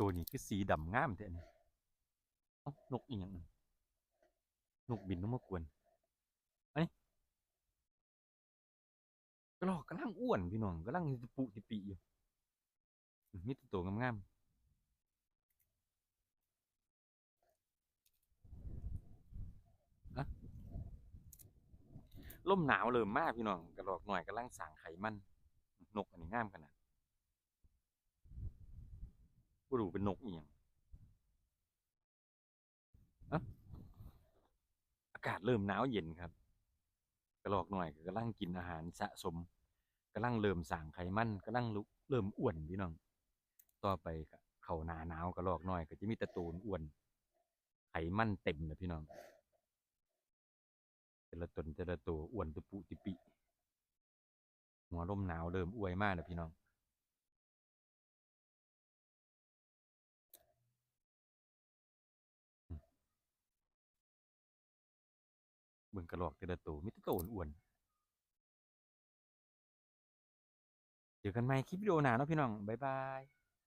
ตัวนี้คือสีดำงามแท้นี่เอ้านกอีหยังนนกบินลงมากวนไอ้ยกระรอกกำลังอ้วนพี่น้องกำลังสิปุสิปิอยู่อืมมีแต่ตัวงามๆอะลมหนาวเริ่มมากพี่น้องกระรอกหน่อยกำลังสางไขมัน นกอันนี้งามขนาด บ่รู้เป็นนกอียงอะอากาศเริ่มหนาวเย็นครับ กระรอกหน่อยก็กำลังกินอาหารสะสมกำลังเริ่มสางไขมันกำลังเริ่มอ้วนพี่น้อง ต่อไปเข้าหนาหนาวกระรอกหน้อยก็จะมีต่ตูนอ้วน ไขมันเต็มเลยพี่น้องแต่ละตนแต่ละตัวอ้วนตุปุติปิหัวลมหนาวเริ่มอวยมากนะพี่น้อง เบิ่งกระลอกแต่ละตัวมีแต่ตัวอ้วนๆเจอกันใหม่คลิปวิดีโอหน้าเนาะพี่น้อง บ๊ายบาย